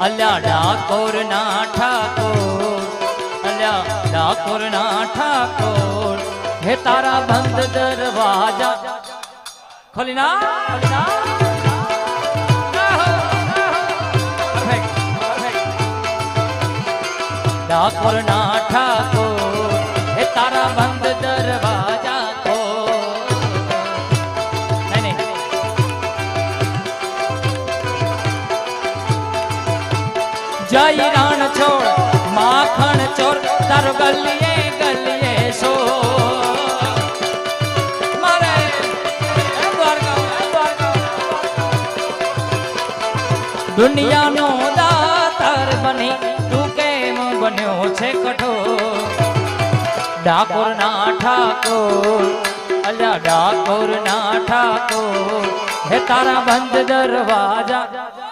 અલ્યા ડાકોર ના ઠાકોર અલ્યા ડાકોર ના ઠાકોર હે તારા બંધ દરવાજા ખોલી ના ખોલી ના આહો, આહો. Perfect, perfect. ડાકોર ના ઠાકોર હે તારા બંધ દુનિયાનો દાતાર બની. તું કેમ બન્યો છે કઠોર? ડાકોર ના ઠાકોર, અલ્યા ડાકોર ના ઠાકોર, હે તારા બંધ દરવાજા.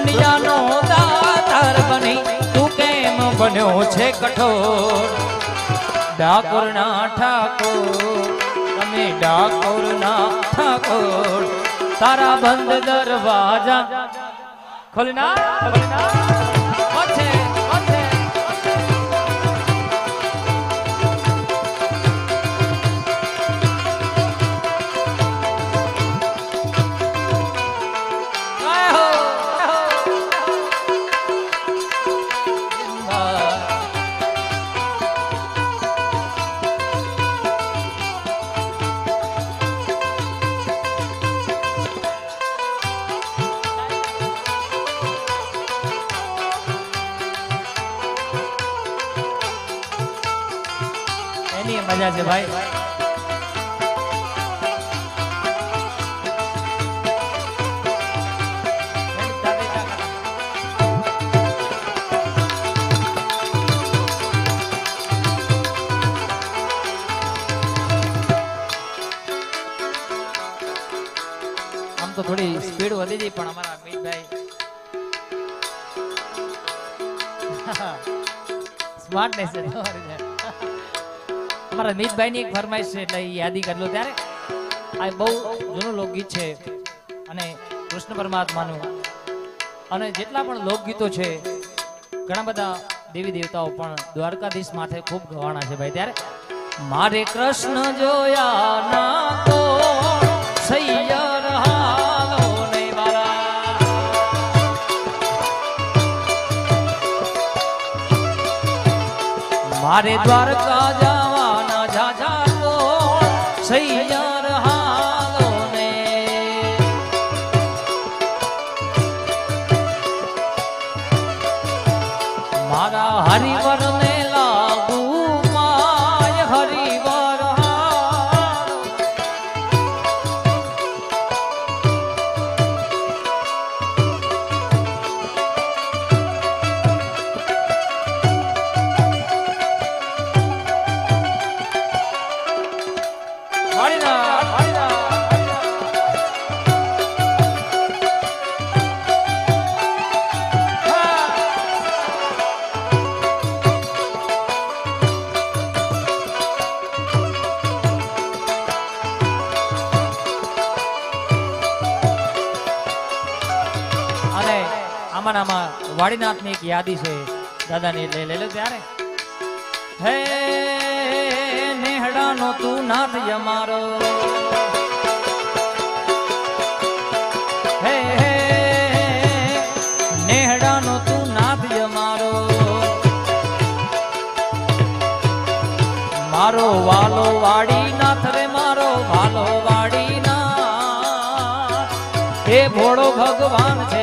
દુનિયાનો દાતાર બની. તું કેમ બન્યો છે કઠોર? ડાકોર ના ઠાકોર, તમે ડાકોર ના ઠાકોર. તારા બંધ દરવાજા ખોલી ના ગઈ પણ અમારા અમિતભાઈ. સ્માર્ટનેસ છે. અમારા મિતભાઈ ની એક ફરમાઈશ છે, એટલે યાદી કરી લો ત્યારે. આ બહુ જૂનું લોકગીત છે અને કૃષ્ણ પરમાત્માનું. અને જેટલા પણ લોકગીતો છે, ઘણા બધા દેવી દેવતાઓ પણ દ્વારકાધીશ માથે ખૂબ ગવાણા છે ભાઈ, ત્યારે. મારે કૃષ્ણ જોયા ના તો સૈયર મારે દ્વારકા જવાના જાજા તો સૈયાર હાલો ને મારા હરિવર ને વાડીનાથની એક યાદી છે. દાદાની લઈ લો ત્યારે. હે નેહડાનો તું તું નાથ અમારો મારો. વાલો વાડી નાથ રે, મારો વાલો વાડી નાથ હે ભોળો ભગવાન છે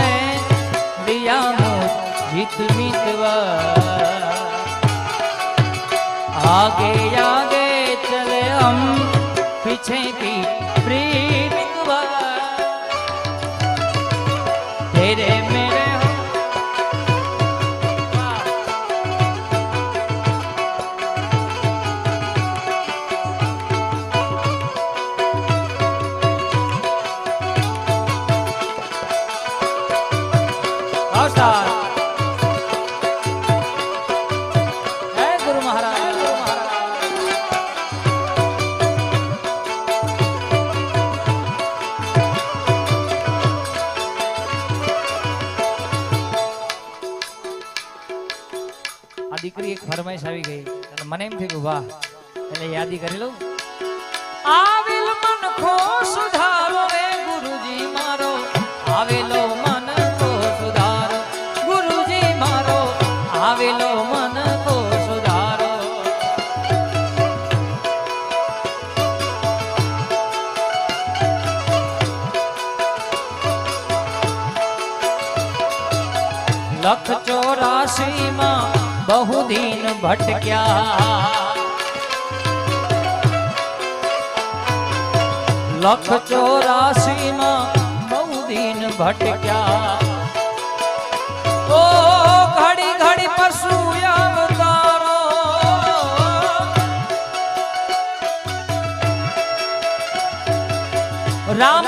મિત મિતવા આગે આગે ચલે હમ પીછે કી પ્રેમ તેરે મેરે Hasta યાદી કરી લઉં. આવેલ મન ખો સુધારો રે ગુરુજી મારો. આવેલો મન ખો સુધારો. ગુરુજી મારો. આવેલો મન ખો સુધારો. લખ ચોરાશી બહુ દિન ભટક્યા. લખ ચોરાશી માં બહુ દિન ભટક્યા. ઓ ઘડી ઘડી પશુ રામ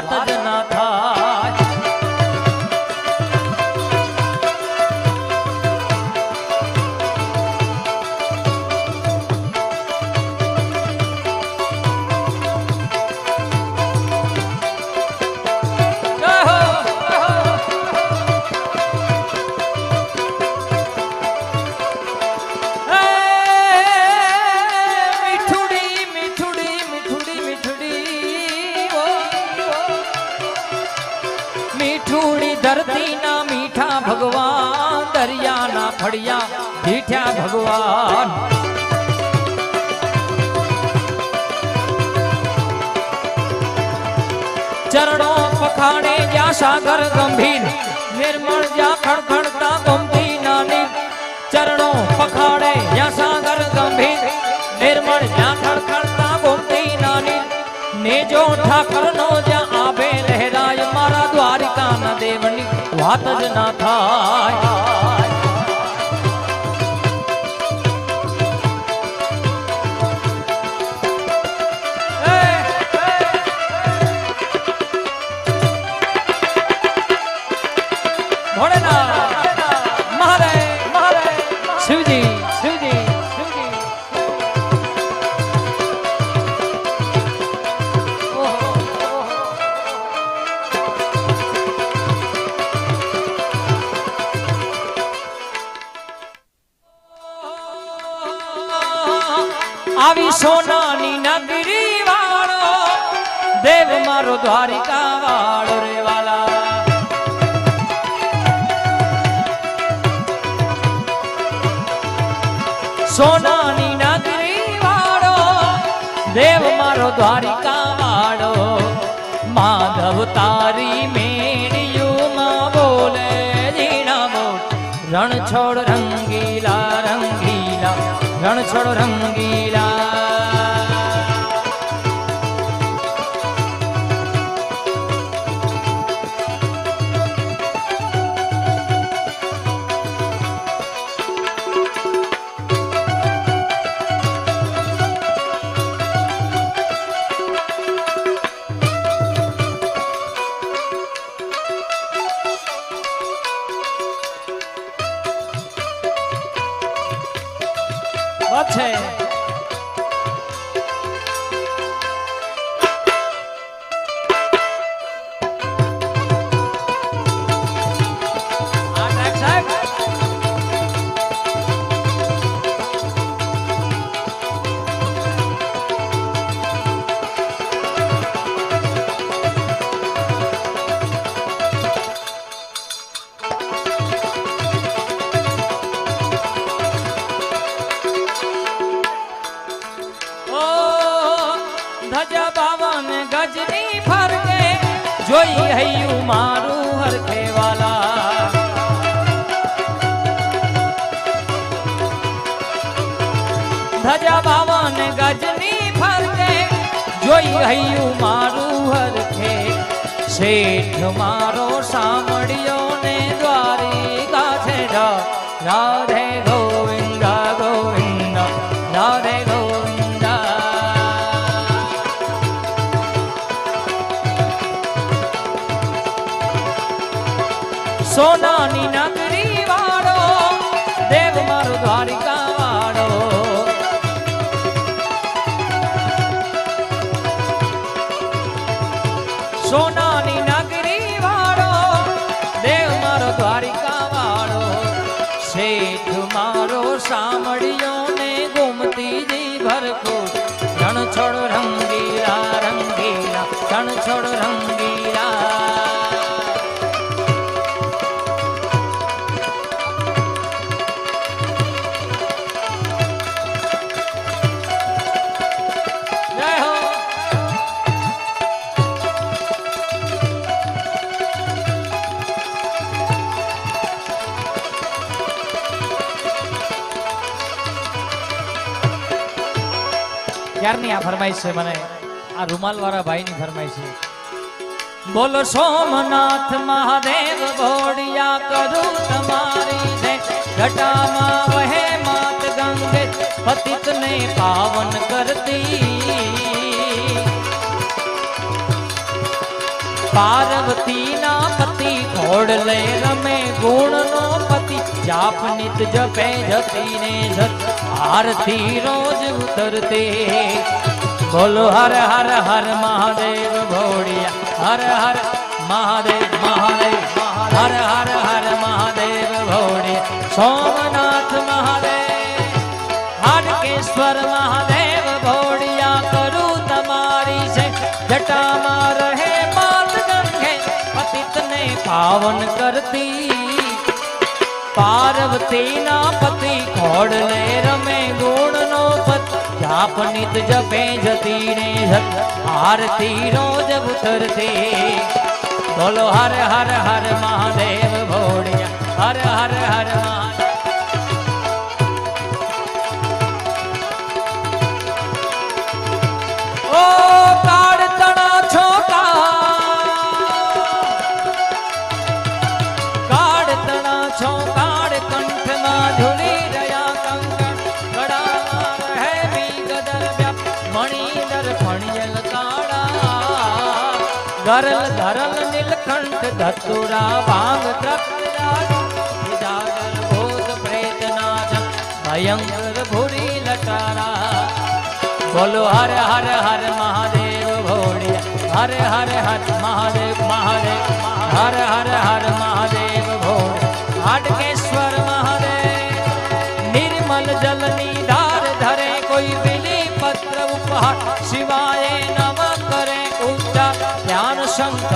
વાત જ ના ચરણો પખાણે જ્યાં સાગર ગંભીર, નિર્મળ જ્યાં ખડખડતા ગમતી નાની. ચરણો પખાણે જ્યાં સાગર ગંભીર, નિર્મળ જ્યાં ખડખડતા ગમતી નાની. નેજો ઠાકરનો જ્યાં આવે લહેરાય, મારા દ્વારિકાના દેવની વાત જ ના થાય. સોનાની નગરી વાળો, દેવ મારો દ્વારિકા વાળો, માધવ તારી મેળિયું માં બોલે જીણા બોલ રણ રંગીલા રંગીલા, રણછોડ રંગીલા. હૈયું મારું હરખે શેઠ મારો સાંભળ્યો ને દ્વારિકા છે રાધે શેઠ મારો સાંભળ્યો ને ગોમતીજી ભરખો રણ છોડ રંગીલા ક્યારની આ ફરમાઈશ છે, મને આ રૂમાલ વાળા ભાઈની ફરમાઈશ છે. બોલો સોમનાથ મહાદેવ ભોડિયા કરું તમારી જય ઘટામાં વહે માત ગંગે, પતિતને પાવન કરતી. પાર્વતીના પતિ ઘોડ લે રમે ગુણનો પતિ, જાપ નિત જપે જતી ને જત. આરતી રોજ ઉતરતે. બોલો હર હર હર મહાદેવ ભોળિયા હર હર મહાદેવ મહાદેવ. હર હર હર મહાદેવ ભોળિયા સોમનાથ મહાદેવ. હાડકેશ્વર મહાદેવ ભોળિયા કરું તમારી છે. જટામાં રહે પાત ગંગે પતિતને પાવન કરતી પાર્વતી ના પતિ ખોડલે રમે ગુણ નો પત. જાપ નિત જપે જતી ને જત. આરતી રોજ ઉતરતી. બોલો હર હર હર મહાદેવ ભોળિયા. હર હર હર ગરલ ધરલ નીલકંઠ ધતુરા ભાંગ ત્રક જાગર ભૂત પ્રેત નાચ ભયંકર ભૂરી લટારા બોલો હર હર હર મહાદેવ ભોળિયા હર હર હર મહાદેવ મહાદેવ હર હર હર મહાદેવ ભોળિયા હાટકેશ્વર મહાદેવ નિર્મલ જલની ધાર ધરે કોઈ બિલી પત્ર ઉપહાર શિવાય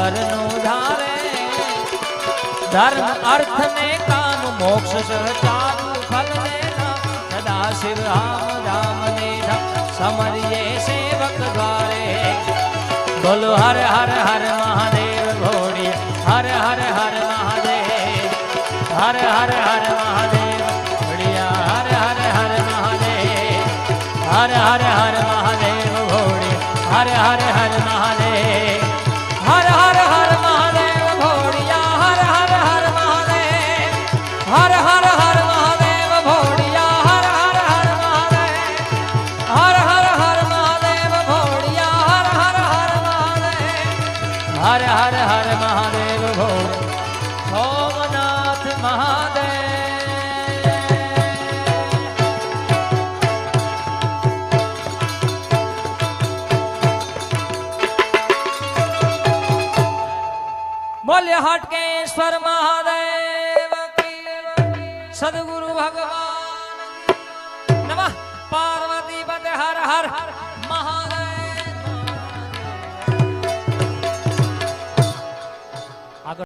શંકરનું ધારે. ધર્મ અર્થ ને કામ, મોક્ષ સહચારુ ફલ ને સદા શિવ રામ રામ ને ધામ. સમરિયે સેવક દ્વારે. બોલો હર હર હર મહાદેવ ઘોડી હર હર હર મહાદેવ. હર હર હર મહાદેવ હર હર હર મહાદેવ ભોળ સોમનાથ મહાદેવ બોલ્ય હટકેશ્વર મહાદેવ કી સદગુરુ ભગવાન નમઃ પાર્વતી પતે હર હર